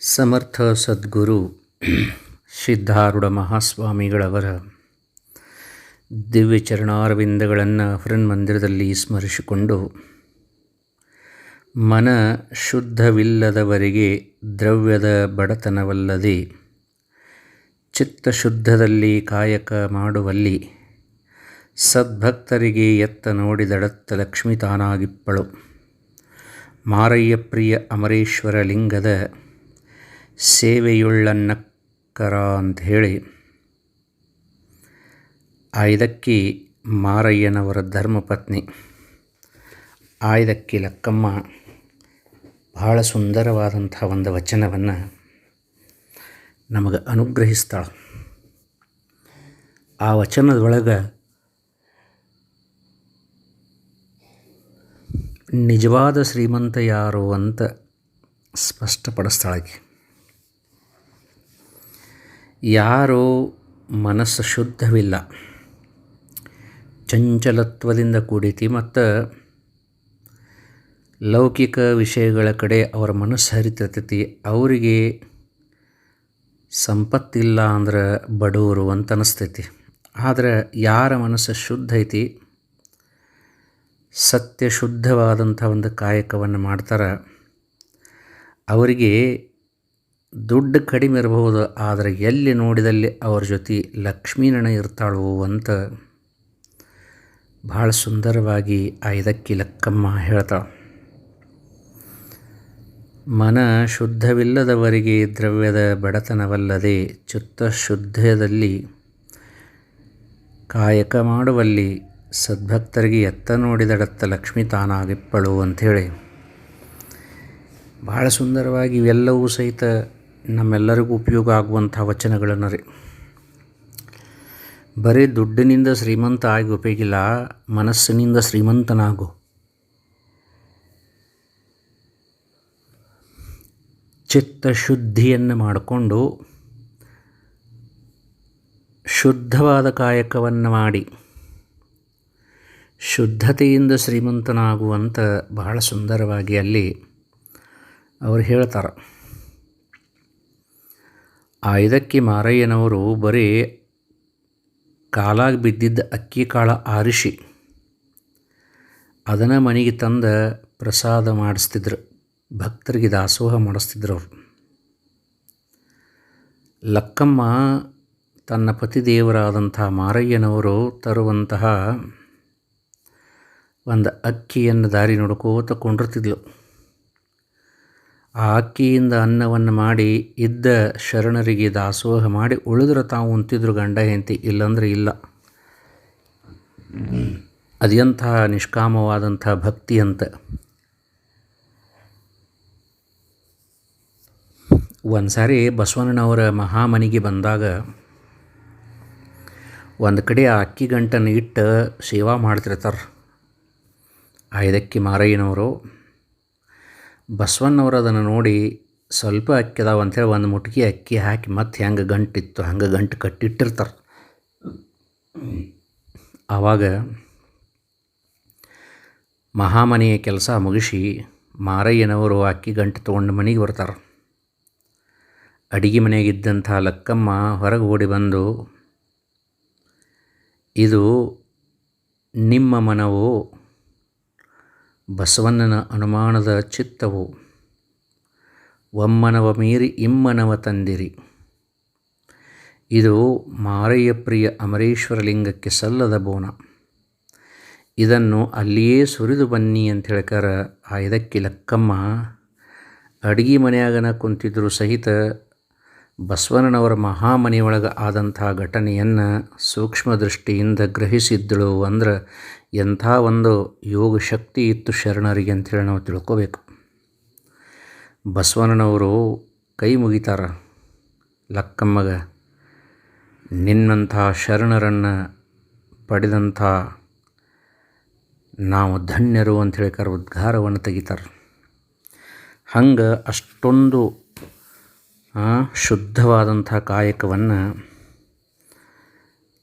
ಸಮರ್ಥ ಸದ್ಗುರು ಸಿದ್ಧಾರೂಢ ಮಹಾಸ್ವಾಮಿಗಳವರ ದಿವ್ಯ ಚರಣಾರವಿಂದಗಳನ್ನು ಮಂದಿರದಲ್ಲಿ ಸ್ಮರಿಸಿಕೊಂಡು ಮನ ಶುದ್ಧವಿಲ್ಲದವರಿಗೆ ದ್ರವ್ಯದ ಬಡತನವಲ್ಲದೆ ಚಿತ್ತಶುದ್ಧದಲ್ಲಿ ಕಾಯಕ ಮಾಡುವಲ್ಲಿ ಸದ್ಭಕ್ತರಿಗೆ ಎತ್ತ ನೋಡಿದಡತ್ತ ಲಕ್ಷ್ಮೀ ತಾನಾಗಿಪ್ಪಳು. ಮಾರಯ್ಯ ಪ್ರಿಯ ಅಮರೇಶ್ವರ ಲಿಂಗದ ಸೇವೆಯುಳ್ಳನ್ನಕ್ಕರ ಹೇಳಿ ಆಯ್ದಕ್ಕಿ ಮಾರಯ್ಯನವರ ಧರ್ಮಪತ್ನಿ. ಆಯ್ದಕ್ಕಿ ಲಕ್ಕಮ್ಮ ಬಹಳ ಸುಂದರವಾದಂಥ ಒಂದು ವಚನವನ್ನು ನಮಗೆ ಅನುಗ್ರಹಿಸ್ತಾಳೆ. ಆ ವಚನದೊಳಗೆ ನಿಜವಾದ ಶ್ರೀಮಂತ ಯಾರು ಅಂತ ಸ್ಪಷ್ಟಪಡಿಸ್ತಾಳೆ ಯಾರು ಮನಸ್ಸು ಶುದ್ಧವಿಲ್ಲ. ಚಂಚಲತ್ವದಿಂದ ಕೂಡಿತಿ ಮತ್ತು ಲೌಕಿಕ ವಿಷಯಗಳ ಕಡೆ ಅವರ ಮನಸ್ಸು ಹರಿತಿರ್ತೈತಿ ಅವರಿಗೆ ಸಂಪತ್ತಿಲ್ಲ ಅಂದ್ರೆ ಬಡವರು ಅಂತ ಅನಿಸ್ತೈತಿ. ಆದರೆ ಯಾರ ಮನಸ್ಸು ಶುದ್ಧ ಐತಿ? ಸತ್ಯ ಶುದ್ಧವಾದಂಥ ಒಂದು ಕಾಯಕವನ್ನು ಮಾಡ್ತಾರೆ. ಅವರಿಗೆ ದುಡ್ಡು ಕಡಿಮೆ ಇರಬಹುದು, ಆದರೆ ಎಲ್ಲಿ ನೋಡಿದಲ್ಲಿ ಅವ್ರ ಜೊತೆ ಲಕ್ಷ್ಮೀನಣ ಇರ್ತಾಳು ಅಂತ ಭಾಳ ಸುಂದರವಾಗಿ ಆ ಇದಕ್ಕಿ ಲಕ್ಕಮ್ಮ ಹೇಳ್ತಾಳೆ. ಮನ ಶುದ್ಧವಿಲ್ಲದವರಿಗೆ ದ್ರವ್ಯದ ಬಡತನವಲ್ಲದೆ ಚಿತ್ತ ಶುದ್ಧದಲ್ಲಿ ಕಾಯಕ ಮಾಡುವಲ್ಲಿ ಸದ್ಭಕ್ತರಿಗೆ ಎತ್ತ ನೋಡಿದಡತ್ತ ಲಕ್ಷ್ಮೀ ತಾನಾಗಿಪ್ಪಳು ಅಂಥೇಳಿ. ಭಾಳ ಸುಂದರವಾಗಿ ಇವೆಲ್ಲವೂ ಸಹಿತ ನಮ್ಮೆಲ್ಲರಿಗೂ ಉಪಯೋಗ ಆಗುವಂಥ ವಚನಗಳನ್ನು ರೀ. ಬರೀ ದುಡ್ಡಿನಿಂದ ಶ್ರೀಮಂತ ಆಗಿ ಉಪಯೋಗಿಲ್ಲ, ಮನಸ್ಸಿನಿಂದ ಶ್ರೀಮಂತನಾಗು. ಚಿತ್ತ ಶುದ್ಧಿಯನ್ನು ಮಾಡಿಕೊಂಡು ಶುದ್ಧವಾದ ಕಾಯಕವನ್ನು ಮಾಡಿ ಶುದ್ಧತೆಯಿಂದ ಶ್ರೀಮಂತನಾಗುವಂತ ಬಹಳ ಸುಂದರವಾಗಿ ಅಲ್ಲಿ ಅವರು ಹೇಳ್ತಾರೆ. ಆ ಇದಕ್ಕೆ ಮಾರಯ್ಯನವರು ಬರೀ ಕಾಲಾಗಿ ಬಿದ್ದಿದ್ದ ಅಕ್ಕಿ ಕಾಳ ಆರಿಸಿ ಅದನ್ನು ಮನೆಗೆ ತಂದ ಪ್ರಸಾದ ಮಾಡಿಸ್ತಿದ್ರು. ಭಕ್ತರಿಗೆ ದಾಸೋಹ ಮಾಡಿಸ್ತಿದ್ರು ಅವರು. ಲಕ್ಕಮ್ಮ ತನ್ನ ಪತಿದೇವರಾದಂಥ ಮಾರಯ್ಯನವರು ತರುವಂತಹ ಒಂದು ಅಕ್ಕಿಯನ್ನು ದಾರಿ ನೋಡ್ಕೋತ ಕೊಂಡಿರ್ತಿದ್ಲು. ಆ ಅಕ್ಕಿಯಿಂದ ಅನ್ನವನ್ನು ಮಾಡಿ ಇದ್ದ ಶರಣರಿಗೆ ದಾಸೋಹ ಮಾಡಿ ಉಳಿದ್ರೆ ತಾವು ಉಂತಿದ್ರು ಗಂಡ ಹೆಂಡತಿ ಇಲ್ಲಂದ್ರೆ ಇಲ್ಲ. ಅದೆಂಥ ನಿಷ್ಕಾಮವಾದಂಥ ಭಕ್ತಿ ಅಂತ. ಒಂದು ಸಾರಿ ಬಸವಣ್ಣನವರ ಮಹಾಮನಿಗೆ ಬಂದಾಗ ಒಂದು ಕಡೆ ಆ ಅಕ್ಕಿ ಗಂಟನ್ನು ಇಟ್ಟು ಸೇವಾ ಮಾಡ್ತಿರ್ತಾರೆ. ಆ ಇದಕ್ಕಿ ಮಾರಯ್ಯನವರು ಬಸವಣ್ಣವರು ಅದನ್ನು ನೋಡಿ ಸ್ವಲ್ಪ ಅಕ್ಕಿ ಅದಾವ ಅಂಥೇಳಿ ಒಂದು ಮುಟ್ಗಿ ಅಕ್ಕಿ ಹಾಕಿ ಮತ್ತೆ ಹೆಂಗೆ ಗಂಟಿತ್ತು, ಹಂಗೆ ಗಂಟು ಕಟ್ಟಿಟ್ಟಿರ್ತಾರೆ. ಆವಾಗ ಮಹಾಮನೆಯ ಕೆಲಸ ಮುಗಿಸಿ ಮಾರಯ್ಯನವರು ಅಕ್ಕಿ ಗಂಟು ತೊಗೊಂಡು ಮನೆಗೆ ಬರ್ತಾರೆ. ಅಡಿಗೆ ಮನೆಯಾಗಿದ್ದಂಥ ಲಕ್ಕಮ್ಮ ಹೊರಗೆ ಓಡಿ ಬಂದು, ಇದು ನಿಮ್ಮ ಮನವು ಬಸವಣ್ಣನ ಅನುಮಾನದ ಚಿತ್ತವು. ಒಮ್ಮನವ ಮೀರಿ ಇಮ್ಮನವ ತಂದಿರಿ. ಇದು ಮಾರಯ್ಯ ಪ್ರಿಯ ಅಮರೇಶ್ವರ ಲಿಂಗಕ್ಕೆ ಸಲ್ಲದ ಬೋನ. ಇದನ್ನು ಅಲ್ಲಿಯೇ ಸುರಿದು ಬನ್ನಿ ಅಂತ ಹೇಳ್ಕಾರ ಆ ಇದಕ್ಕೆ ಲಕ್ಕಮ್ಮ ಅಡುಗೆ ಮನೆಯಾಗನ ಕುಂತಿದ್ರು ಸಹಿತ ಬಸವಣ್ಣನವರ ಮಹಾಮನೆಯೊಳಗೆ ಆದಂತಹ ಘಟನೆಯನ್ನು ಸೂಕ್ಷ್ಮ ದೃಷ್ಟಿಯಿಂದ ಗ್ರಹಿಸಿದ್ದಳು ಅಂದ್ರೆ ಎಂಥ ಒಂದು ಯೋಗ ಶಕ್ತಿ ಇತ್ತು ಶರಣರಿಗೆ ಅಂಥೇಳಿ ನಾವು ತಿಳ್ಕೋಬೇಕು. ಬಸವಣ್ಣನವರು ಕೈ ಮುಗಿತಾರ ಲಕ್ಕಮ್ಮಗ ನಿನ್ನಂಥ ಶರಣರನ್ನು ಪಡೆದಂಥ ನಾವು ಧನ್ಯರು ಅಂತ ಕರ್ ಉದ್ಗಾರವನ್ನು ತೆಗಿತಾರೆ. ಹಂಗೆ ಅಷ್ಟೊಂದು ಶುದ್ಧವಾದಂಥ ಕಾಯಕವನ್ನು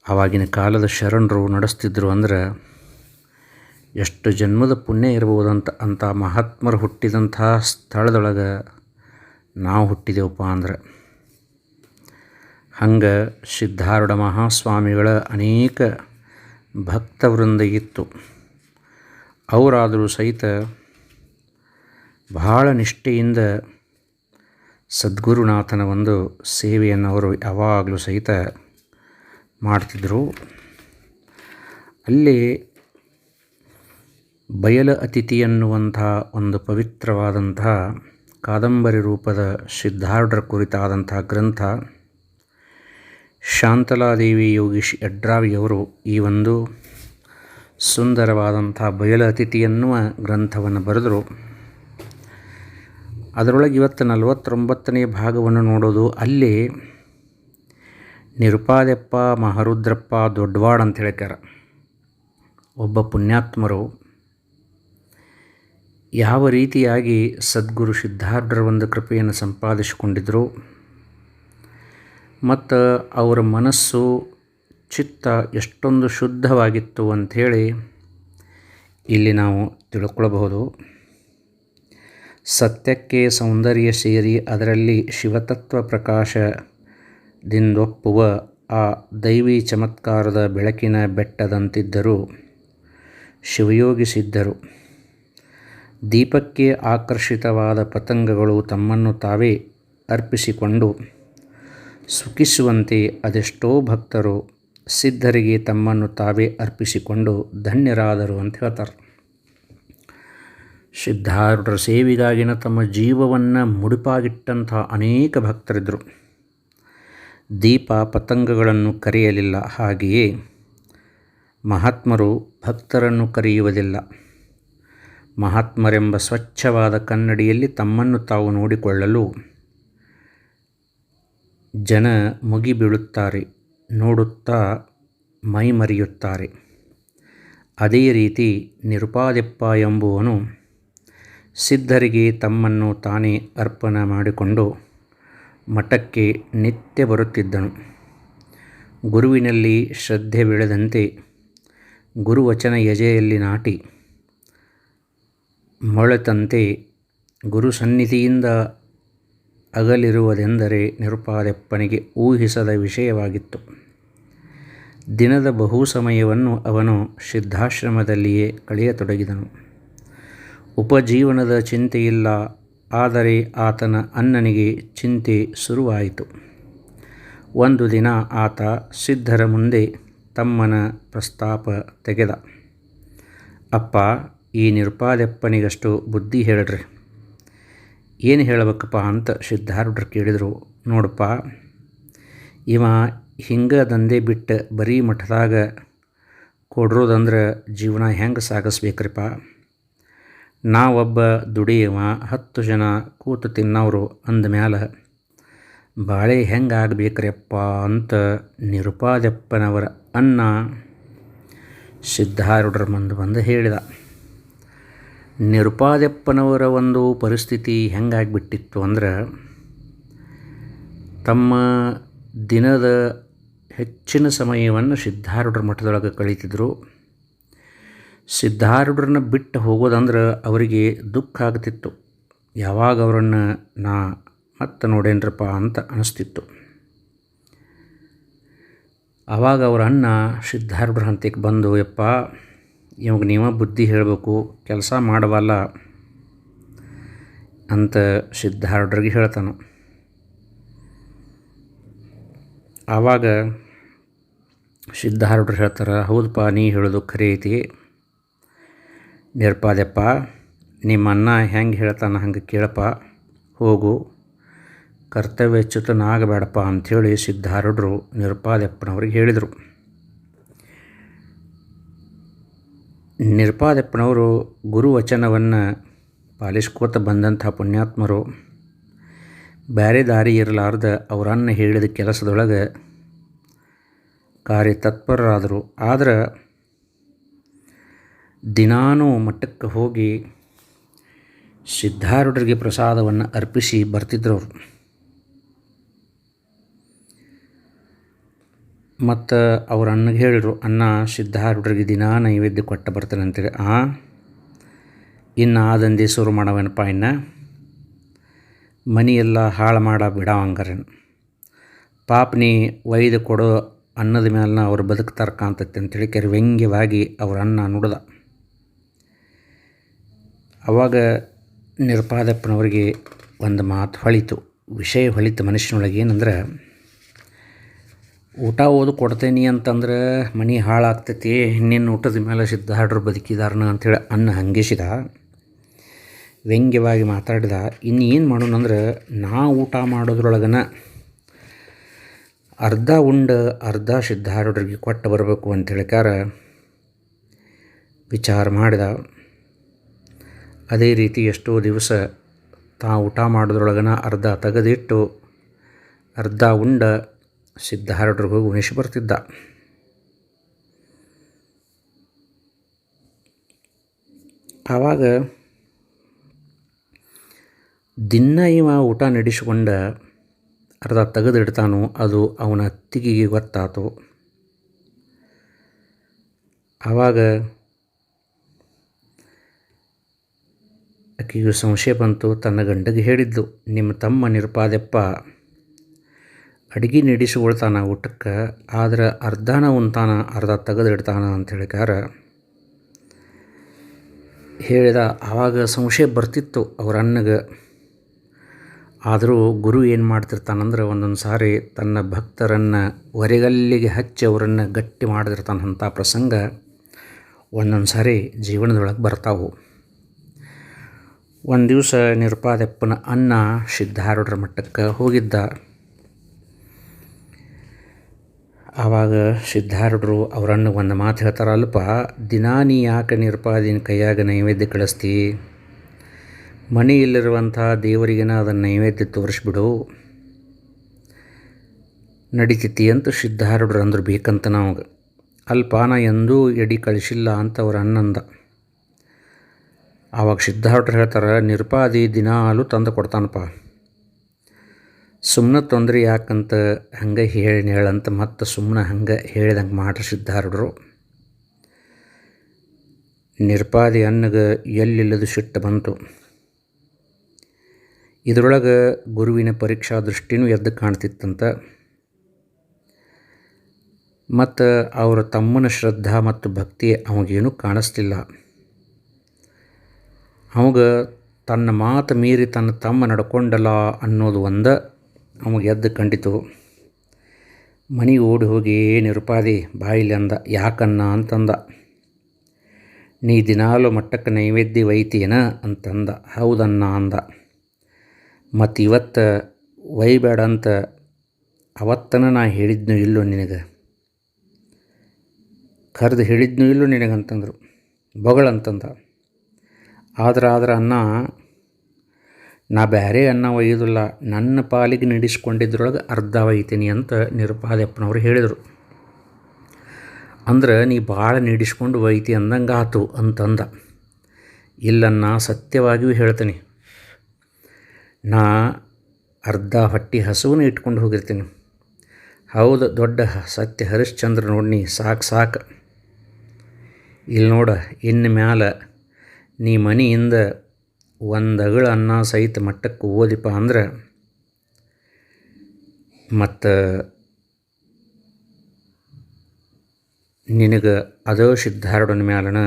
ಆವಾಗಿನ ಕಾಲದ ಶರಣರು ನಡೆಸ್ತಿದ್ರು ಅಂದ್ರೆ ಎಷ್ಟು ಜನ್ಮದ ಪುಣ್ಯ ಇರ್ಬೋದಂತ ಅಂಥ ಮಹಾತ್ಮರು ಹುಟ್ಟಿದಂಥ ಸ್ಥಳದೊಳಗೆ ನಾವು ಹುಟ್ಟಿದೆವಪ್ಪ ಅಂದ್ರೆ ಹಂಗೆ ಸಿದ್ಧಾರೂಢ ಮಹಾಸ್ವಾಮಿಗಳ ಅನೇಕ ಭಕ್ತವೃಂದ ಇತ್ತು ಅವರಾದರೂ ಸಹಿತ ಬಹಳ ನಿಷ್ಠೆಯಿಂದ ಸದ್ಗುರುನಾಥನ ಒಂದು ಸೇವೆಯನ್ನು ಅವರು ಯಾವಾಗಲೂ ಸಹಿತ ಮಾಡ್ತಿದ್ದರು ಅಲ್ಲಿ ಬಯಲ ಅತಿಥಿ ಎನ್ನುವಂತಹ ಒಂದು ಪವಿತ್ರವಾದಂತಹ ಕಾದಂಬರಿ ರೂಪದ ಸಿದ್ಧಾರ್ಢರ ಕುರಿತಾದಂಥ ಗ್ರಂಥ ಶಾಂತಲಾದೇವಿ ಯೋಗೀಶ್ ಯಡ್ರಾವಿಯವರು ಈ ಒಂದು ಸುಂದರವಾದಂಥ ಬಯಲ ಅತಿಥಿ ಎನ್ನುವ ಗ್ರಂಥವನ್ನು ಬರೆದರು. ಅದರೊಳಗೆ ಇವತ್ತು ನಲವತ್ತೊಂಬತ್ತನೇ ಭಾಗವನ್ನು ನೋಡೋದು, ಅಲ್ಲಿ ನಿರುಪಾದೆಪ್ಪ ಮಹರುದ್ರಪ್ಪ ದೊಡ್ಡವಾಡ ಅಂತ ಹೇಳ್ಯಾರ ಒಬ್ಬ ಪುಣ್ಯಾತ್ಮರು ಯಾವ ರೀತಿಯಾಗಿ ಸದ್ಗುರು ಸಿದ್ಧಾರ್ಢರ ಒಂದು ಕೃಪೆಯನ್ನು ಸಂಪಾದಿಸಿಕೊಂಡಿದ್ದರು ಮತ್ತು ಅವರ ಮನಸ್ಸು ಚಿತ್ತ ಎಷ್ಟೊಂದು ಶುದ್ಧವಾಗಿತ್ತು ಅಂಥೇಳಿ ಇಲ್ಲಿ ನಾವು ತಿಳ್ಕೊಳ್ಬಹುದು. ಸತ್ಯಕ್ಕೆ ಸೌಂದರ್ಯ ಸೇರಿ ಅದರಲ್ಲಿ ಶಿವತತ್ವ ಪ್ರಕಾಶದಿಂದೊಪ್ಪುವ ಆ ದೈವಿ ಚಮತ್ಕಾರದ ಬೆಳಕಿನ ಬೆಟ್ಟದಂತಿದ್ದರು ಶಿವಯೋಗಿ ಸಿದ್ಧರು. ದೀಪಕ್ಕೆ ಆಕರ್ಷಿತವಾದ ಪತಂಗಗಳು ತಮ್ಮನ್ನು ತಾವೇ ಅರ್ಪಿಸಿಕೊಂಡು ಸುಖಿಸುವಂತೆ ಅದೆಷ್ಟೋ ಭಕ್ತರು ಸಿದ್ಧರಿಗೆ ತಮ್ಮನ್ನು ತಾವೇ ಅರ್ಪಿಸಿಕೊಂಡು ಧನ್ಯರಾದರು ಅಂತ ಹೇಳ್ತಾರೆ. ಸಿದ್ಧಾರೂಢರ ಸೇವೆಗಾಗಿನ ತಮ್ಮ ಜೀವವನ್ನು ಮುಡಿಪಾಗಿಟ್ಟಂಥ ಅನೇಕ ಭಕ್ತರಿದ್ದರು. ದೀಪ ಪತಂಗಗಳನ್ನು ಕರೆಯಲಿಲ್ಲ, ಹಾಗೆಯೇ ಮಹಾತ್ಮರು ಭಕ್ತರನ್ನು ಕರೆಯುವುದಿಲ್ಲ. ಮಹಾತ್ಮರೆಂಬ ಸ್ವಚ್ಛವಾದ ಕನ್ನಡಿಯಲ್ಲಿ ತಮ್ಮನ್ನು ತಾವು ನೋಡಿಕೊಳ್ಳಲು ಜನ ಮುಗಿಬೀಳುತ್ತಾರೆ, ನೋಡುತ್ತಾ ಮೈಮರೆಯುತ್ತಾರೆ. ಅದೇ ರೀತಿ ನಿರುಪಾದೆಪ್ಪ ಎಂಬುವನು ಸಿದ್ಧರಿಗೆ ತಮ್ಮನ್ನು ತಾನೇ ಅರ್ಪಣೆ ಮಾಡಿಕೊಂಡು ಮಠಕ್ಕೆ ನಿತ್ಯ ಬರುತ್ತಿದ್ದನು. ಗುರುವಿನಲ್ಲಿ ಶ್ರದ್ಧೆ ಬೆಳೆದಂತೆ ಗುರುವಚನ ಯಜೆಯಲ್ಲಿ ನಾಟಿ ಮೊಳೆತಂತೆ ಗುರು ಸನ್ನಿಧಿಯಿಂದ ಅಗಲಿರುವುದೆಂದರೆ ನಿರುಪಾದೆಪ್ಪನಿಗೆ ಊಹಿಸದ ವಿಷಯವಾಗಿತ್ತು. ದಿನದ ಬಹು ಸಮಯವನ್ನು ಅವನು ಸಿದ್ಧಾಶ್ರಮದಲ್ಲಿಯೇ ಕಳೆಯತೊಡಗಿದನು. ಉಪಜೀವನದ ಚಿಂತೆಯಿಲ್ಲ, ಆದರೆ ಆತನ ಅಣ್ಣನಿಗೆ ಚಿಂತೆ ಶುರುವಾಯಿತು. ಒಂದು ದಿನ ಆತ ಸಿದ್ಧರ ಮುಂದೆ ತಮ್ಮನ ಪ್ರಸ್ತಾಪ ತೆಗೆದ. ಅಪ್ಪ ಈ ನಿರುಪಾದಪ್ಪನಿಗಷ್ಟು ಬುದ್ಧಿ ಹೇಳ್ರಿ. ಏನು ಹೇಳಬೇಕಪ್ಪ ಅಂತ ಸಿದ್ಧಾರೂಢರು ಕೇಳಿದರು. ನೋಡಪ್ಪ, ಇವ ಹಿಂಗ ದಂಧೆ ಬಿಟ್ಟು ಬರೀ ಮಠದಾಗ ಕೊಡ್ರೋದಂದ್ರೆ ಜೀವನ ಹೆಂಗೆ ಸಾಗಿಸ್ಬೇಕ್ರಿಪ್ಪ? ನಾವೊಬ್ಬ ದುಡಿಯವ, ಹತ್ತು ಜನ ಕೂತು ತಿನ್ನೋರು ಅಂದಮ್ಯಾಲ ಬಾಳೆ ಹೆಂಗೆ ಆಗಬೇಕ್ರಿಯಪ್ಪ ಅಂತ ನಿರುಪಾದಪ್ಪನವರ ಅನ್ನ ಸಿದ್ಧಾರೂಢರ ಮುಂದೆ ಬಂದು ಹೇಳಿದ. ನಿರುಪಾದಪ್ಪನವರ ಒಂದು ಪರಿಸ್ಥಿತಿ ಹೆಂಗಾಗಿಬಿಟ್ಟಿತ್ತು ಅಂದ್ರೆ ತಮ್ಮ ದಿನದ ಹೆಚ್ಚಿನ ಸಮಯವನ್ನು ಸಿದ್ಧಾರೂಢರ ಮಠದೊಳಗೆ ಕಳೀತಿದ್ರು. ಸಿದ್ಧಾರೂಢರನ್ನ ಬಿಟ್ಟು ಹೋಗೋದಂದ್ರೆ ಅವರಿಗೆ ದುಃಖ ಆಗ್ತಿತ್ತು. ಯಾವಾಗ ಅವರನ್ನು ನಾ ಮತ್ತೆ ನೋಡೇನ್ರಪ್ಪ ಅಂತ ಅನಿಸ್ತಿತ್ತು. ಆವಾಗ ಅವರ ಅಣ್ಣ ಸಿದ್ಧಾರೂಢರ ಹಂತಕ್ಕೆ ಬಂದು, ಯಪ್ಪ ಇವಾಗ ನೀವ ಬುದ್ಧಿ ಹೇಳಬೇಕು, ಕೆಲಸ ಮಾಡವಲ್ಲ ಅಂತ ಸಿದ್ಧಾರ್ಡ್ರಿಗೆ ಹೇಳ್ತಾನೆ. ಆವಾಗ ಸಿದ್ಧಾರ್ಡ್ರು ಹೇಳ್ತಾರೆ, ಹೌದಪ್ಪ, ನೀ ಹೇಳೋದು ಖರೆ ಐತಿ. ನಿರ್ಪಾದೆಪ್ಪ ನಿಮ್ಮ ಅಣ್ಣ ಹೆಂಗೆ ಹೇಳ್ತಾನೆ ಹಂಗೆ ಕೇಳಪ್ಪ, ಹೋಗು ಕರ್ತವ್ಯಚ್ಯುತನಾಗಬೇಡಪ್ಪ ಅಂಥೇಳಿ ಸಿದ್ಧಾರೂಢರು ನಿರ್ಪಾದಪ್ಪನವ್ರಿಗೆ ಹೇಳಿದರು. ನಿರುಪಾದೆಪ್ಪನವರು ಗುರುವಚನವನ್ನು ಪಾಲಿಸ್ಕೋತ ಬಂದಂಥ ಪುಣ್ಯಾತ್ಮರು, ಬ್ಯಾರೆ ದಾರಿ ಇರಲಾರ್ದ ಅವರನ್ನು ಹೇಳಿದ ಕೆಲಸದೊಳಗೆ ಕಾರ್ಯತತ್ಪರರಾದರು. ಆದ್ರೆ ದಿನಾನೂ ಮಟ್ಟಕ್ಕೆ ಹೋಗಿ ಸಿದ್ಧಾರೂಢರಿಗೆ ಪ್ರಸಾದವನ್ನು ಅರ್ಪಿಸಿ ಬರ್ತಿದ್ರು ಮತ್ತು ಅವ್ರ ಅಣ್ಣಗೆ ಹೇಳಿದ್ರು, ಅಣ್ಣ ಸಿದ್ಧಾರೂಢರಿಗೆ ದಿನಾ ನೈವೇದ್ಯ ಕೊಟ್ಟು ಬರ್ತಾನೆ ಅಂತೇಳಿ ಆ, ಇನ್ನು ಆ ದಂಧೆ ಶುರು ಮಾಡವೇನಪ್ಪ ಇನ್ನು? ಮನೆಯೆಲ್ಲ ಹಾಳು ಮಾಡ ಬಿಡವಂಗರನ್ ಪಾಪ ನೀ ಒಯ್ದು ಕೊಡೋ ಅನ್ನದ ಮೇಲೆ ಅವ್ರು ಬದುಕ್ತಾರ ಕಾಣ್ತೈತೆ ಅಂತೇಳಿ ಕೆರೆ ವ್ಯಂಗ್ಯವಾಗಿ ಅವ್ರ ಅನ್ನ ನುಡ್ದ. ಅವಾಗ ನಿರ್ಪಾದಪ್ಪನವ್ರಿಗೆ ಒಂದು ಮಾತು ಹೊಳಿತು. ವಿಷಯ ಹೊಳಿತು ಮನುಷ್ಯನೊಳಗೆ ಏನಂದ್ರೆ ಊಟ ಓದು ಕೊಡ್ತೇನೆ ಅಂತಂದ್ರೆ ಮನೆ ಹಾಳಾಗ್ತೈತಿ, ನಿನ್ನ ಊಟದ ಮೇಲೆ ಸಿದ್ಧಾಡ್ರು ಬದುಕಿದಾರನ ಅಂಥೇಳಿ ಅನ್ನ ಹಂಗಿಸಿದ. ವ್ಯಂಗ್ಯವಾಗಿ ಮಾತಾಡಿದ. ಇನ್ನೇನು ಏನು ಮಾಡೋಣ ಅಂದ್ರೆ ನಾ ಊಟ ಮಾಡೋದ್ರೊಳಗನ ಅರ್ಧ ಉಂಡ, ಅರ್ಧ ಸಿದ್ಧಾರೂಢರಿಗೆ ಕೊಟ್ಟು ಬರಬೇಕು ಅಂತ ಹೇಳಿಕಾರ ವಿಚಾರ ಮಾಡಿದ. ಅದೇ ರೀತಿ ಎಷ್ಟೋ ದಿವಸ ತಾ ಊಟ ಮಾಡೋದ್ರೊಳಗನ ಅರ್ಧ ತೆಗೆದಿಟ್ಟು, ಅರ್ಧ ಉಂಡ ಹೋಗಿ ಉಣಿಸಿ ಬರ್ತಿದ್ದ. ಆವಾಗ ದಿನ ಇವ ಊಟ ನಡೆಸಿಕೊಂಡ ಅರ್ಧ ತೆಗೆದಿಡ್ತಾನೋ ಅದು ಅವನ ತಿಗಿಗೆ ಗೊತ್ತಾತು. ಆವಾಗ ಆಕೆಗೆ ಸಂಶಯ ಬಂತು. ತನ್ನ ಗಂಡಗೆ ಹೇಳಿದ್ಲು, ನಿಮ್ಮ ತಮ್ಮ ನಿರುಪಾದೆಪ್ಪ. ಅಡುಗೆ ನಡೆಸಿಕೊಳ್ತಾನ ಊಟಕ್ಕೆ, ಆದ್ರೆ ಅರ್ಧನ ಉಣ್ತಾನ ಅರ್ಧ ತೆಗೆದಿಡ್ತಾನ ಅಂತ ಹೇಳಿಕಾರ ಹೇಳಿದ ಆವಾಗ ಸಂಶಯ ಬರ್ತಿತ್ತು ಅವ್ರ ಅಣ್ಣಗೆ. ಆದರೂ ಗುರು ಏನು ಮಾಡ್ತಿರ್ತಾನಂದ್ರೆ ಒಂದೊಂದು ಸಾರಿ ತನ್ನ ಭಕ್ತರನ್ನು ಹೊರೆಗಲ್ಲಿಗೆ ಹಚ್ಚಿ ಅವರನ್ನು ಗಟ್ಟಿ ಮಾಡದಿರ್ತಾನಂಥ ಪ್ರಸಂಗ ಒಂದೊಂದು ಸಾರಿ ಜೀವನದೊಳಗೆ ಬರ್ತಾವು. ಒಂದು ದಿವಸ ನಿರುಪಾದಪ್ಪನ ಅನ್ನ ಸಿದ್ಧಾರೂಢರ ಮಟ್ಟಕ್ಕೆ ಹೋಗಿದ್ದ. ಆವಾಗ ಸಿದ್ಧಾರೂಢರು ಅವರನ್ನು ಒಂದು ಮಾತು ಹೇಳ್ತಾರೆ, ಅಲ್ಪ, ದಿನಾ ನೀ ಯಾಕೆ ನಿರ್ಪಾದಿನ ಕೈಯಾಗ ನೈವೇದ್ಯ ಕಳಿಸ್ತಿ? ಮನೆಯಲ್ಲಿರುವಂಥ ದೇವರಿಗೇನ ಅದನ್ನು ನೈವೇದ್ಯ ತೋರಿಸ್ಬಿಡು. ನಡಿತೈತಿ ಅಂತ ಸಿದ್ಧಾರೂಢರು ಅಂದ್ರು ಬೇಕಂತ ನಾವು ಅಲ್ಪ, ನಾ ಎಂದೂ ಎಡಿ ಕಳಿಸಿಲ್ಲ ಅಂತ ಅವ್ರ ಅನ್ನಂದ ಆವಾಗ ಸಿದ್ಧಾರೂಢರು ಹೇಳ್ತಾರೆ, ನಿರ್ಪಾದಿ ದಿನಾಲು ತಂದು ಕೊಡ್ತಾನಪ್ಪ. ಸುಮ್ಮನೆ ತೊಂದರೆ ಯಾಕಂತ ಹಂಗೆ ಹೇಳಿ ಹೇಳಂತ ಮತ್ತು ಸುಮ್ಮನೆ ಹಂಗೆ ಹೇಳಿದಂಗೆ ಮಾಡ್ರಿ ಸಿದ್ಧಾರೂಢರು. ನಿರ್ಪಾದಿ ಅನ್ನಗೆ ಎಲ್ಲಿಲ್ಲದು ಸಿಟ್ಟು ಬಂತು. ಇದರೊಳಗೆ ಗುರುವಿನ ಪರೀಕ್ಷಾ ದೃಷ್ಟಿನೂ ಎದ್ದು ಕಾಣ್ತಿತ್ತಂತ. ಮತ್ತು ಅವರ ತಮ್ಮನ ಶ್ರದ್ಧಾ ಮತ್ತು ಭಕ್ತಿ ಅವಗೇನು ಕಾಣಿಸ್ತಿಲ್ಲ. ಅವಾಗ ತನ್ನ ಮಾತು ಮೀರಿ ತನ್ನ ತಮ್ಮ ನಡ್ಕೊಂಡಲ್ಲ ಅನ್ನೋದು ಒಂದ. ಅವಾಗ ಎದ್ದು ಕಂಡಿತು. ಮನೆಗೆ ಓಡಿ ಹೋಗಿ ನಿರುಪಾದಿ ಬಾಯಿಲಿ ಅಂದ ಯಾಕನ್ನ ಅಂತಂದ. ನೀ ದಿನಾಲು ಮಟ್ಟಕ್ಕೆ ನೈವೇದ್ಯ ಒಯ್ತೀಯನ ಅಂತಂದ. ಹೌದನ್ನ ಅಂದ. ಮತ್ತು ಇವತ್ತು ವೈಬೇಡ ಅಂತ ಅವತ್ತನ ನಾ ಹೇಳಿದ್ನು ಇಲ್ಲೋ ನಿನಗೆ? ಕರೆದು ಹೇಳಿದ್ನು ಇಲ್ಲೋ ನಿನಗಂತಂದರು. ಬೊಗಳಂತಂದ. ಆದ್ರೆ ಆದ್ರೆ ಅನ್ನ ನಾ ಬ್ಯಾರೆ ಅನ್ನ ಒಯ್ಯೋದಿಲ್ಲ, ನನ್ನ ಪಾಲಿಗೆ ನಡೆಸ್ಕೊಂಡಿದ್ರೊಳಗೆ ಅರ್ಧ ಒಯ್ತೀನಿ ಅಂತ ನಿರುಪಾದಪ್ಪನವರು ಹೇಳಿದರು. ಅಂದ್ರೆ, ನೀ ಭಾಳ ನೀಡಿಸ್ಕೊಂಡು ಒಯ್ತಿ ಅಂದಂಗಾತು ಅಂತಂದ. ನಾ ಸತ್ಯವಾಗಿಯೂ ಹೇಳ್ತೀನಿ. ನಾ ಅರ್ಧ ಹೊಟ್ಟಿ ಹಸುವನ್ನು ಇಟ್ಕೊಂಡು ಹೋಗಿರ್ತೀನಿ. ಹೌದು ದೊಡ್ಡ ಸತ್ಯ ಹರಿಶ್ಚಂದ್ರ ನೋಡಿ ಸಾಕು ಸಾಕು. ಇಲ್ಲಿ ನೋಡ ಇನ್ನು ಮ್ಯಾಲ ನೀ ಮನೆಯಿಂದ ಒಂದು ಅಗಳ ಅನ್ನ ಸಹಿತ ಮಟ್ಟಕ್ಕೆ ಓದಿಪ್ಪ ಅಂದ್ರೆ ಮತ್ತು ನಿನಗೆ ಅದೋ ಸಿದ್ಧಾರೂಢನ ಮ್ಯಾಲನ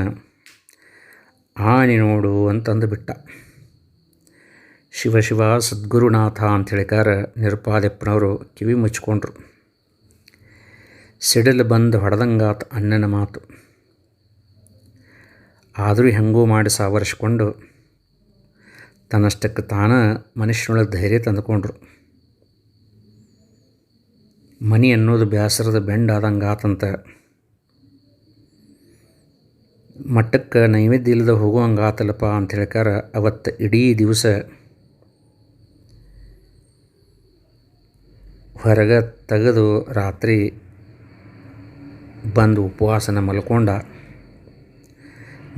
ಆಣಿ ನೋಡು ಅಂತಂದು ಬಿಟ್ಟ. ಶಿವ ಶಿವ ಸದ್ಗುರುನಾಥ ಅಂತ ಹೇಳಿಕಾರ ನಿರುಪಾದಪ್ಪನವರು ಕಿವಿ ಮುಚ್ಕೊಂಡ್ರು. ಸಿಡಿಲು ಬಂದು ಹೊಡೆದಂಗಾತ ಅಣ್ಣನ ಮಾತು. ಆದರೂ ಹೆಂಗೂ ಮಾಡಿ ಸಾವರಿಸ್ಕೊಂಡು ತನ್ನಷ್ಟಕ್ಕೆ ತಾನ ಮನುಷ್ಯನೊಳಗೆ ಧೈರ್ಯ ತಂದುಕೊಂಡ್ರು. ಮನಿ ಅನ್ನೋದು ಬೇಸರದ ಬೆಂಡ್ ಆದಂಗೆ ಆತಂತ. ಮಟ್ಟಕ್ಕೆ ನೈವೇದ್ಯ ಇಲ್ಲದೆ ಹೋಗುವಂಗೆ ಆತಲ್ಲಪ್ಪ ಅಂತ ಹೇಳ್ಕಾರ ಅವತ್ತು ಇಡೀ ದಿವಸ ಹೊರಗೆ ತೆಗೆದು ರಾತ್ರಿ ಬಂದು ಉಪವಾಸನ ಮಲ್ಕೊಂಡ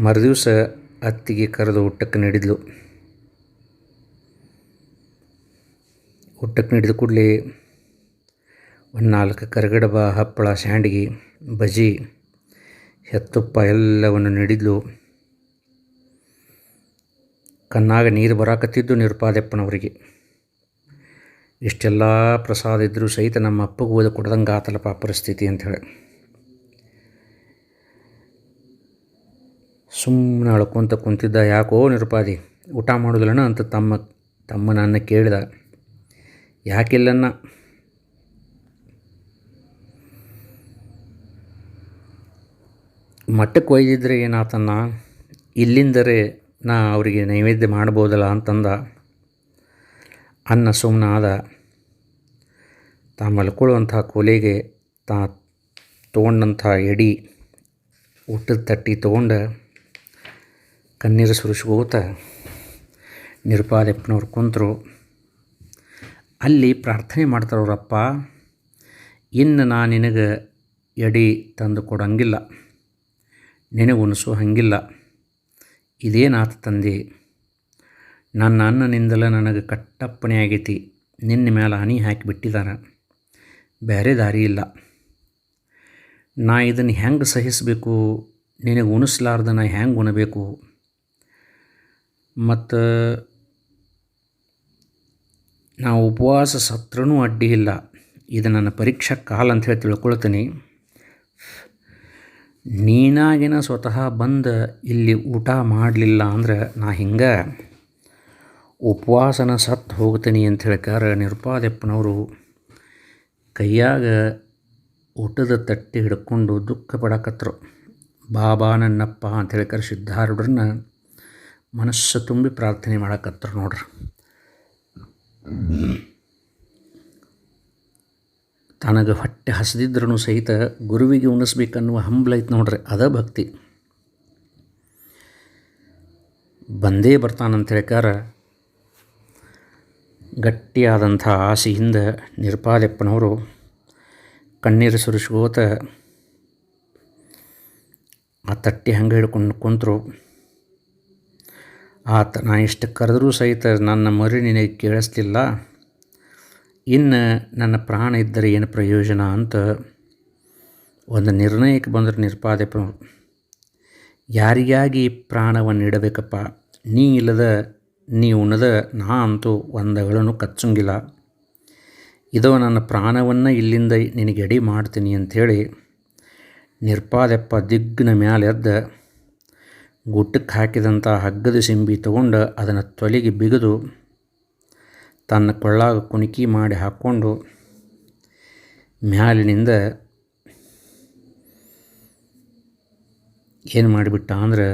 ಮರುದಿವಸ ಅತ್ತಿಗೆ ಕರೆದು ಊಟಕ್ಕೆ ನೀಡಿದ್ಲು. ಊಟಕ್ಕೆ ನೀಡಿದ ಕೂಡಲೇ ಒಂದು ನಾಲ್ಕು ಕರಗಡಬ ಹಪ್ಪಳ ಸ್ಯಾಂಡ್ಗಿ ಬಜಿ ಹೆತ್ತುಪ್ಪ ಎಲ್ಲವನ್ನು ನೀಡಿದ್ಲು. ಕಣ್ಣಾಗ ನೀರು ಬರಾಕತ್ತಿದ್ದು ನಿರುಪಾದಪ್ಪನವರಿಗೆ. ಇಷ್ಟೆಲ್ಲ ಪ್ರಸಾದ ಇದ್ದರೂ ಸಹಿತ ನಮ್ಮ ಅಪ್ಪಗೆ ಓದಿ ಕೊಡ್ದಂಗೆ ಆತಲಪ್ಪ ಪರಿಸ್ಥಿತಿ ಅಂಥೇಳಿ ಸುಮ್ಮನೆ ಅಳ್ಕೊಂತ ಕುಂತಿದ್ದ ಯಾಕೋ ನಿರುಪಾದಿ, ಊಟ ಮಾಡೋದಿಲ್ಲನ ಅಂತ ತಮ್ಮ ತಮ್ಮ ನನ್ನ ಕೇಳಿದ. ಯಾಕಿಲ್ಲನ್ನ ಮಠಕ್ಕೆ ಒಯ್ದಿದ್ರೆ ಏನಾತನ್ನ ಇಲ್ಲಿಂದರೆ ನಾ ಅವರಿಗೆ ನೈವೇದ್ಯ ಮಾಡ್ಬೋದಲ್ಲ ಅಂತಂದ. ಅನ್ನ ಸುಮ್ಮನ ಆದ. ತಾ ಮಲ್ಕೊಳ್ಳುವಂಥ ಕೋಲೆಗೆ ತಾ ತೊಗೊಂಡಂಥ ಎಡಿ ಊಟದ ತಟ್ಟಿ ತೊಗೊಂಡು ಕಣ್ಣೀರು ಸುರಿಸ್ಕೋತ ನಿರ್ಪಾದಪ್ಪನವ್ರು ಕುಂತರು. ಅಲ್ಲಿ ಪ್ರಾರ್ಥನೆ ಮಾಡ್ತಾರೆ ಅವರಪ್ಪ ಇನ್ನು ನಾ ನಿನಗೆ ಎಡಿ ತಂದು ಕೊಡಂಗಿಲ್ಲ. ನಿನಗೆ ಉಣಿಸೋ ಹಂಗಿಲ್ಲ. ಇದೇನಾತ ತಂದೆ? ನನ್ನ ಅನ್ನನಿಂದಲೇ ನನಗೆ ಕಟ್ಟಪ್ಪಣೆ ಆಗೈತಿ. ನಿನ್ನ ಮೇಲೆ ಹನಿ ಹಾಕಿಬಿಟ್ಟಿದ್ದಾರೆ ಬೇರೆ ದಾರಿ ಇಲ್ಲ. ನಾ ಇದನ್ನು ಹೆಂಗೆ ಸಹಿಸಬೇಕು? ನಿನಗೆ ಉಣಿಸ್ಲಾರ್ದ ನಾ ಹೆಂಗೆ ಉಣಬೇಕು? ಮತ್ತು ನಾವು ಉಪವಾಸ ಸತ್ರನೂ ಅಡ್ಡಿ ಇಲ್ಲ. ಇದು ನನ್ನ ಪರೀಕ್ಷಾ ಕಾಲ ಅಂತ ಹೇಳಿ ತಿಳ್ಕೊಳ್ತೀನಿ. ನೀನಾಗಿನ ಸ್ವತಃ ಬಂದು ಇಲ್ಲಿ ಊಟ ಮಾಡಲಿಲ್ಲ ಅಂದ್ರೆ ನಾ ಹಿಂಗೆ? ಉಪವಾಸನ ಸತ್ತು ಹೋಗ್ತೀನಿ ಅಂತ ಹೇಳ್ಕಾರ ನಿರುಪಾದಪ್ಪನವರು. ಕೈಯಾಗ ಊಟದ ತಟ್ಟಿ ಹಿಡ್ಕೊಂಡು ದುಃಖ ಪಡಕತ್ರು. ಬಾಬಾ ನನ್ನಪ್ಪ ಅಂತ ಹೇಳ್ಕಾರ ಸಿದ್ಧಾರೂಢರನ್ನ ಮನಸ್ಸು ತುಂಬಿ ಪ್ರಾರ್ಥನೆ ಮಾಡಕತ್ತರು ನೋಡ್ರಿ. ತನಗೆ ಹೊಟ್ಟೆ ಹಸಿದಿದ್ರೂ ಸಹಿತ ಗುರುವಿಗೆ ಉಣಿಸ್ಬೇಕನ್ನುವ ಹಂಬಲ ಐತೆ ನೋಡ್ರಿ, ಅದ ಭಕ್ತಿ. ಬಂದೇ ಬರ್ತಾನಂತ ಹೇಳ್ಕಾರ ಗಟ್ಟಿಯಾದಂಥ ಆಸೆಯಿಂದ ನಿರ್ಪಾಲೆಪ್ಪನವರು ಕಣ್ಣೀರು ಸುರಿಸ್ಕೋತ ಆ ತಟ್ಟಿ ಹಂಗೆ ಹಿಡ್ಕೊಂಡು ಕುಂತರು. ಆತ, ನಾ ಇಷ್ಟು ಕರೆದರೂ ಸಹಿತ ನನ್ನ ಮರಿ ನಿನಗೆ ಕೇಳಿಸ್ಲಿಲ್ಲ. ಇನ್ನು ನನ್ನ ಪ್ರಾಣ ಇದ್ದರೆ ಏನು ಪ್ರಯೋಜನ ಅಂತ ಒಂದು ನಿರ್ಣಯಕ್ಕೆ ಬಂದರೆ ನಿರ್ಪಾದಪ್ಪ ಯಾರಿಗಾಗಿ ಪ್ರಾಣವನ್ನು ಇಡಬೇಕಪ್ಪ? ನೀ ಇಲ್ಲದ, ನೀ ಉಣದ, ನಾ ಅಂತೂ ಒಂದಗಳನ್ನು ಕಚ್ಚಂಗಿಲ್ಲ. ಇದೋ ನನ್ನ ಪ್ರಾಣವನ್ನು ಇಲ್ಲಿಂದ ನಿನಗೆ ಎಡಿ ಮಾಡ್ತೀನಿ ಅಂಥೇಳಿ ನಿರ್ಪಾದೆಪ್ಪ ದಿಗ್ನ ಮ್ಯಾಲೆ ಎದ್ದ. ಗುಟ್ಟಕ್ಕೆ ಹಾಕಿದಂಥ ಹಗ್ಗದ ಸಿಂಬಿ ತಗೊಂಡು ಅದನ್ನು ತೊಲೆಗೆ ಬಿಗಿದು ತನ್ನ ಕೊಳ್ಳಾಗ ಕುಣಿಕಿ ಮಾಡಿ ಹಾಕ್ಕೊಂಡು ಮ್ಯಾಲಿನಿಂದ ಏನು ಮಾಡಿಬಿಟ್ಟ ಅಂದ್ರೆ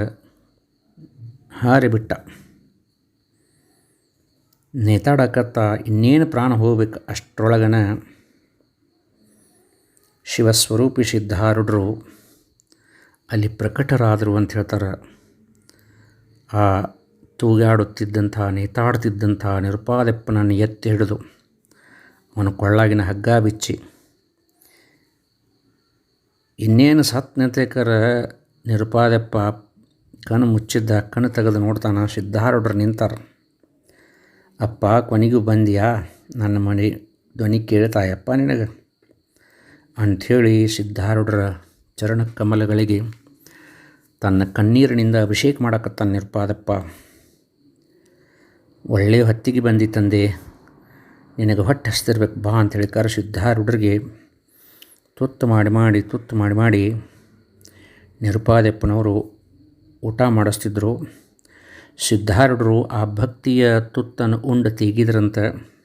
ಹಾರಿಬಿಟ್ಟ. ನೇತಾಡಕತ್ತ ಇನ್ನೇನು ಪ್ರಾಣ ಹೋಗ್ಬೇಕು ಅಷ್ಟರೊಳಗನ ಶಿವಸ್ವರೂಪಿ ಸಿದ್ಧಾರುಡ್ರು ಅಲ್ಲಿ ಪ್ರಕಟರಾದರು ಅಂತ ಹೇಳ್ತಾರೆ. ಆ ತೂಗಾಡುತ್ತಿದ್ದಂಥ, ನೇತಾಡುತ್ತಿದ್ದಂಥ ನಿರುಪಾದಪ್ಪನನ್ನು ಎತ್ತಿ ಹಿಡಿದು ಅವನ ಕೊಳ್ಳಾಗಿನ ಹಗ್ಗ ಬಿಚ್ಚಿ, ಇನ್ನೇನು ಸತ್ ನಿಂತೇಕರ ನಿರುಪಾದಪ್ಪ ಕಣ್ಣು ಮುಚ್ಚಿದ್ದ, ಕಣ್ಣು ತೆಗೆದು ನೋಡ್ತಾನ, ಸಿದ್ಧಾರೂಢರು ನಿಂತಾರ. ಅಪ್ಪ, ಕೊನೆಗೂ ಬಂದಿಯಾ? ನನ್ನ ಮನೆ ಧ್ವನಿ ಕೇಳ್ತಾಯಪ್ಪ ನಿನಗೆ. ಅಂಥೇಳಿ ಸಿದ್ಧಾರೂಢರ ಚರಣ ಕಮಲಗಳಿಗೆ ತನ್ನ ಕಣ್ಣೀರಿನಿಂದ ಅಭಿಷೇಕ ಮಾಡಕತ್ತಾನ ನಿರ್ಪಾದಪ್ಪ. ಒಳ್ಳೆಯ ಹೊತ್ತಿಗೆ ತಂದೆ, ನಿನಗೆ ಹೊಟ್ಟೆ ಹಸ್ತಿರ್ಬೇಕು ಬಾ ಅಂತೇಳಿ ಕರ ಸಿದ್ಧಾರೂಢರಿಗೆ ತುತ್ತು ಮಾಡಿ ಮಾಡಿ, ತುತ್ತು ಮಾಡಿ ಮಾಡಿ ನಿರುಪಾದಪ್ಪನವರು ಊಟ ಮಾಡಿಸ್ತಿದ್ರು. ಸಿದ್ಧಾರುಡರು ಆ ಭಕ್ತಿಯ ತುತ್ತನ್ನು ಉಂಡು ತೆಗಿದ್ರಂತೆ.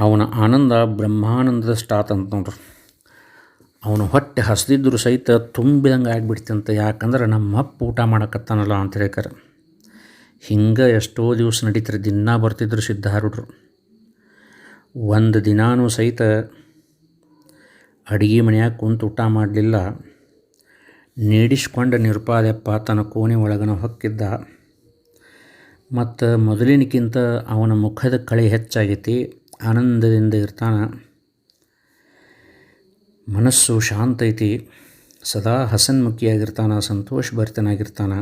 ಅವನ ಆನಂದ ಬ್ರಹ್ಮಾನಂದದಷ್ಟಾತಂತ ನೋಡ್ರಿ. ಅವನು ಹೊಟ್ಟೆ ಹಸ್ದಿದ್ರು ಸಹಿತ ತುಂಬಿದಂಗೆ ಆಗಿಬಿಡ್ತಂತೆ. ಯಾಕಂದ್ರೆ ನಮ್ಮ ಅಪ್ಪ ಊಟ ಮಾಡಕತ್ತಾನಲ್ಲ ಅಂತ ಹೇಳ್ತಾರೆ ಹಿಂಗೆ ಎಷ್ಟೋ ದಿವಸ ನಡೀತಾರೆ, ದಿನ ಬರ್ತಿದ್ರು ಸಿದ್ಧಾರುಡ್ರು ಒಂದು ದಿನಾನೂ ಸಹಿತ ಅಡುಗೆ ಮನೆಯಾಗ ಕುಂತು ಊಟ ಮಾಡಲಿಲ್ಲ. ನೀಡಿಸ್ಕೊಂಡ ನಿರುಪಾದೆಪ್ಪ ತನ್ನ ಕೋಣೆ ಒಳಗನ ಹೊಕ್ಕಿದ್ದ. ಮತ್ತು ಮೊದಲಿನಕ್ಕಿಂತ ಅವನ ಮುಖದ ಕಳೆ ಹೆಚ್ಚಾಗೈತಿ, ಆನಂದದಿಂದ ಇರ್ತಾನೆ. ಮನಸ್ಸು ಶಾಂತ ಐತಿ. ಸದಾ ಹಸನ್ಮುಖಿಯಾಗಿರ್ತಾನೆ ಸಂತೋಷಭರಿತನಾಗಿರ್ತಾನೆ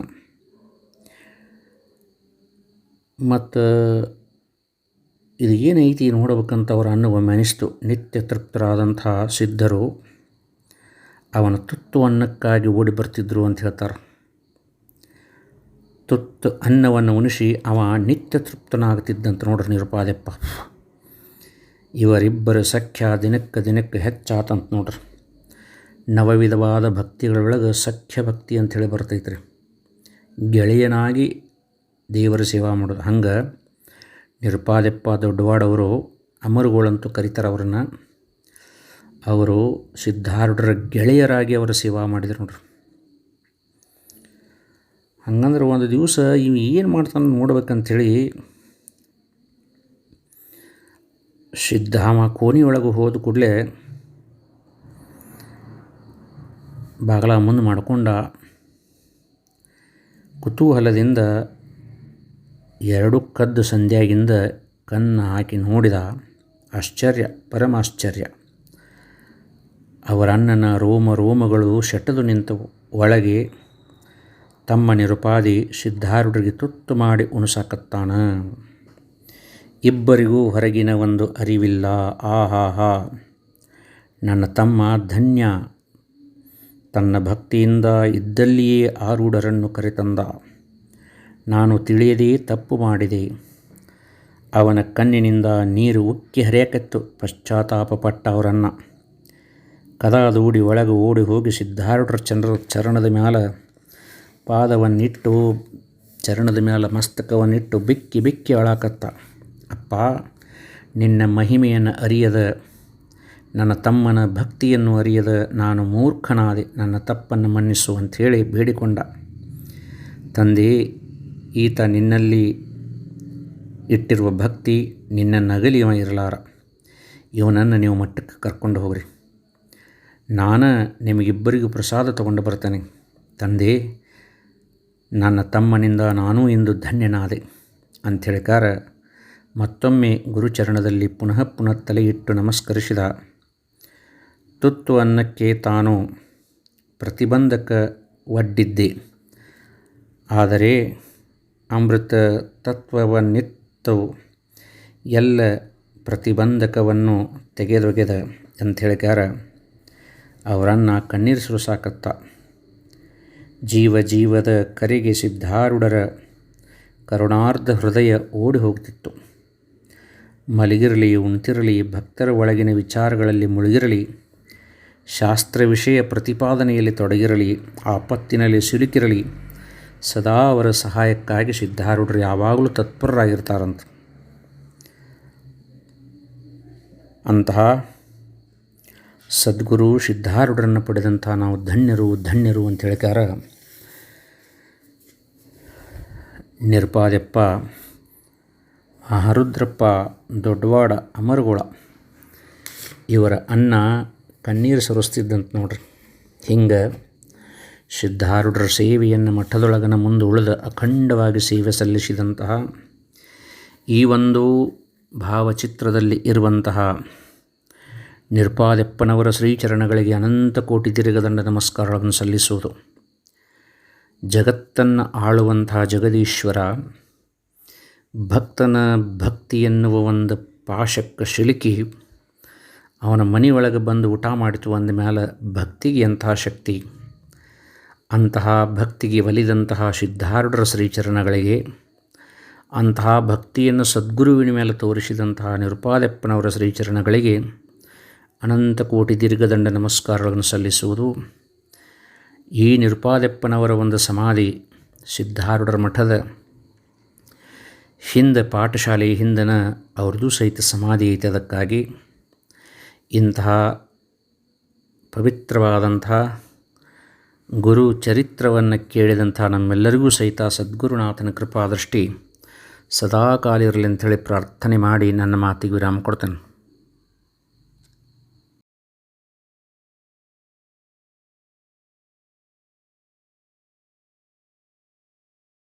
ಮತ್ತು ಇದು ಏನೈತಿ ನೋಡ್ಬೇಕಂತ ಅವ್ರ ಅನ್ನುವೊಮ್ಮೆ ಅನಿಸ್ತು ನಿತ್ಯ ತೃಪ್ತರಾದಂಥ ಸಿದ್ಧರು ಅವನ ತುತ್ತು ಅನ್ನಕ್ಕಾಗಿ ಓಡಿ ಬರ್ತಿದ್ರು ಅಂತ ಹೇಳ್ತಾರೆ. ತುತ್ತು ಅನ್ನವನ್ನು ಉಣಿಸಿ ಅವ ನಿತ್ಯ ತೃಪ್ತನಾಗ್ತಿದ್ದಂತ ನೋಡ್ರಿ ನಿರುಪಾದಪ್ಪ. ಇವರಿಬ್ಬರ ಸಖ್ಯ ದಿನಕ್ಕೆ ದಿನಕ್ಕೆ ಹೆಚ್ಚಾತಂತ ನೋಡ್ರಿ. ನವವಿಧವಾದ ಭಕ್ತಿಗಳೊಳಗೆ ಸಖ್ಯ ಭಕ್ತಿ ಅಂಥೇಳಿ ಬರ್ತೈತ್ರಿ. ಗೆಳೆಯನಾಗಿ ದೇವರ ಸೇವಾ ಮಾಡೋದು. ಹಂಗೆ ನಿರುಪಾದೆಪ್ಪ ದೊಡ್ಡವಾಡವರು ಅಮರುಗಳಂತೂ ಕರೀತಾರೆ ಅವ್ರನ್ನ. ಅವರು ಸಿದ್ಧಾರೂಢರ ಗೆಳೆಯರಾಗಿ ಅವರ ಸೇವಾ ಮಾಡಿದ್ರು ನೋಡ್ರಿ. ಹಂಗಂದ್ರೆ ಒಂದು ದಿವಸ ಇವು ಏನು ಮಾಡ್ತಾನೆ ನೋಡ್ಬೇಕಂಥೇಳಿ ಸಿದ್ಧಾಮ ಕೋಣಿಯೊಳಗೆ ಹೋದ ಕೂಡಲೇ ಬಾಗಲ ಮುಂದೆ ಮಾಡಿಕೊಂಡ ಕುತೂಹಲದಿಂದ ಎರಡು ಕದ್ದು ಸಂಧ್ಯಾಗಿಂದ ಕಣ್ಣು ಹಾಕಿ ನೋಡಿದ ಆಶ್ಚರ್ಯ, ಪರಮಾಶ್ಚರ್ಯ. ಅವರ ಅಣ್ಣನ ರೋಮ ರೋಮಗಳು ಶೆಟ್ಟದು ನಿಂತವು. ಒಳಗೆ ತಮ್ಮ ನಿರುಪಾದಿ ಸಿದ್ಧಾರೂಢರಿಗೆ ತುತ್ತು ಮಾಡಿ ಉಣಸಾಕತ್ತಾನ. ಇಬ್ಬರಿಗೂ ಹೊರಗಿನ ಒಂದು ಅರಿವಿಲ್ಲ. ಆಹಾಹಾ. ನನ್ನ ತಮ್ಮ ಧನ್ಯ. ತನ್ನ ಭಕ್ತಿಯಿಂದ ಇದ್ದಲ್ಲಿಯೇ ಆರೂಢರನ್ನು ಕರೆತಂದ. ನಾನು ತಿಳಿಯದೇ ತಪ್ಪು ಮಾಡಿದೆ. ಅವನ ಕಣ್ಣಿನಿಂದ ನೀರು ಉಕ್ಕಿ ಹರಿಯಕತ್ತು. ಪಶ್ಚಾತ್ತಾಪಪಟ್ಟ ಅವರನ್ನು. ಕದಾದೂಡಿ ಒಳಗೆ ಓಡಿ ಹೋಗಿ ಸಿದ್ಧಾರೂಢರ ಚಂದ್ರ ಚರಣದ ಮ್ಯಾಲ ಪಾದವನ್ನಿಟ್ಟು, ಚರಣದ ಮ್ಯಾಲ ಮಸ್ತಕವನ್ನಿಟ್ಟು ಬಿಕ್ಕಿ ಬಿಕ್ಕಿ ಅಳಾಕತ್ತ. ಅಪ್ಪ, ನಿನ್ನ ಮಹಿಮೆಯನ್ನು ಅರಿಯದ, ನನ್ನ ತಮ್ಮನ ಭಕ್ತಿಯನ್ನು ಅರಿಯದ ನಾನು ಮೂರ್ಖನಾದೆ, ನನ್ನ ತಪ್ಪನ್ನು ಮನ್ನಿಸು ಅಂಥೇಳಿ ಬೇಡಿಕೊಂಡ. ತಂದೆ, ಈತ ನಿನ್ನಲ್ಲಿ ಇಟ್ಟಿರುವ ಭಕ್ತಿ ನಿನ್ನ ನಗಲಿ ಇರಲಾರ. ಇವನನ್ನು ನೀವು ಮಟ್ಟಕ್ಕೆ ಕರ್ಕೊಂಡು ಹೋಗ್ರಿ. ನಾನು ನಿಮಗಿಬ್ಬರಿಗೂ ಪ್ರಸಾದ ತಗೊಂಡು ಬರ್ತೇನೆ. ತಂದೆ, ನನ್ನ ತಮ್ಮನಿಂದ ನಾನೂ ಇಂದು ಧನ್ಯನಾದೆ ಅಂಥೇಳಿಕಾರ ಮತ್ತೊಮ್ಮೆ ಗುರುಚರಣದಲ್ಲಿ ಪುನಃ ಪುನಃ ತಲೆಯಿಟ್ಟು ನಮಸ್ಕರಿಸಿದ ತುತ್ತು ಅನ್ನಕ್ಕೆ ತಾನು ಪ್ರತಿಬಂಧಕ ಒಡ್ಡಿದ್ದೆ ಆದರೆ ಅಮೃತ ತತ್ವವನ್ನಿತ್ತು ಎಲ್ಲ ಪ್ರತಿಬಂಧಕವನ್ನು ತೆಗೆದೊಗೆದ ಅಂಥೇಳಿಕಾರ ಅವರನ್ನು ಕಣ್ಣೀರು ಸುರಿಸಾಕತ್ತ ಜೀವ ಜೀವದ ಕರೆಗೆ ಸಿದ್ಧಾರುಡರ ಕರುಣಾರ್ಧ ಹೃದಯ ಓಡಿ ಹೋಗ್ತಿತ್ತು. ಮಲಗಿರಲಿ, ಉಣ್ತಿರಲಿ, ಭಕ್ತರ ಒಳಗಿನ ವಿಚಾರಗಳಲ್ಲಿ ಮುಳುಗಿರಲಿ ಶಾಸ್ತ್ರ ವಿಷಯ ಪ್ರತಿಪಾದನೆಯಲ್ಲಿ ತೊಡಗಿರಲಿ, ಆಪತ್ತಿನಲ್ಲಿ ಸಿಲುಕಿರಲಿ, ಸದಾ ಅವರ ಸಹಾಯಕ್ಕಾಗಿ ಸಿದ್ಧಾರೂಢರು ಯಾವಾಗಲೂ ತತ್ಪರರಾಗಿರ್ತಾರಂತ. ಅಂತಹ ಸದ್ಗುರು ಸಿದ್ಧಾರೂಢರನ್ನು ಪಡೆದಂಥ ನಾವು ಧನ್ಯರು ಧನ್ಯರು ಅಂತ ಹೇಳ್ಕಾರ. ನಿರ್ಪಾದೆಪ್ಪ ಮಹಾರುದ್ರಪ್ಪ ದೊಡ್ಡವಾಡ ಅಮರಗೋಳ. ಇವರ ಅನ್ನ ಕಣ್ಣೀರು ಸುರಿಸ್ತಿದ್ದಂತ ನೋಡ್ರಿ. ಹಿಂಗೆ ಸಿದ್ಧಾರೂಢರ ಸೇವೆಯನ್ನು ಮಠದೊಳಗನ ಮುಂದೆ ಉಳಿದ ಅಖಂಡವಾಗಿ ಸೇವೆ ಸಲ್ಲಿಸಿದಂತಹ ಈ ಒಂದು ಭಾವಚಿತ್ರದಲ್ಲಿ ಇರುವಂತಹ ನಿರ್ಪಾದೆಪ್ಪನವರ ಶ್ರೀಚರಣಗಳಿಗೆ ಅನಂತ ಕೋಟಿ ತಿರುಗದಂಡ ನಮಸ್ಕಾರಗಳನ್ನು ಸಲ್ಲಿಸುವುದು. ಜಗತ್ತನ್ನು ಆಳುವಂತಹ ಜಗದೀಶ್ವರ ಭಕ್ತನ ಭಕ್ತಿ ಎನ್ನುವ ಒಂದು ಪಾಶಕ್ಕೆ ಶಿಲುಕಿ ಅವನ ಮನೆಯೊಳಗೆ ಬಂದು ಊಟ ಮಾಡಿತು ಅಂದ ಮೇಲೆ ಭಕ್ತಿಗೆ ಎಂತಹ ಶಕ್ತಿ? ಅಂತಹ ಭಕ್ತಿಗೆ ಒಲಿದಂತಹ ಸಿದ್ಧಾರೂಢರ ಶ್ರೀಚರಣಗಳಿಗೆ, ಅಂತಹ ಭಕ್ತಿಯನ್ನು ಸದ್ಗುರುವಿನ ಮೇಲೆ ತೋರಿಸಿದಂತಹ ನಿರುಪಾದಪ್ಪನವರ ಶ್ರೀಚರಣಗಳಿಗೆ ಅನಂತ ಕೋಟಿ ದೀರ್ಘದಂಡ ನಮಸ್ಕಾರಗಳನ್ನು ಸಲ್ಲಿಸುವುದು. ಈ ನಿರುಪಾದಪ್ಪನವರ ಒಂದು ಸಮಾಧಿ ಸಿದ್ಧಾರೂಢರ ಮಠದ ಹಿಂದೆ ಪಾಠಶಾಲೆ ಹಿಂದನ ಅವ್ರದ್ದು ಸಹಿತ ಸಮಾಧಿ ಐತೆ ಅದಕ್ಕಾಗಿ. ಇಂತಹ ಪವಿತ್ರವಾದಂತಹ ಗುರು ಚರಿತ್ರವನ್ನು ಕೇಳಿದಂಥ ನಮ್ಮೆಲ್ಲರಿಗೂ ಸಹಿತ ಸದ್ಗುರುನಾಥನ ಕೃಪಾದೃಷ್ಟಿ ಸದಾಕಾಲ ಇರಲಿ ಅಂಥೇಳಿ ಪ್ರಾರ್ಥನೆ ಮಾಡಿ ನನ್ನ ಮಾತಿಗೆ ವಿರಾಮ ಕೊಡ್ತೇನೆ.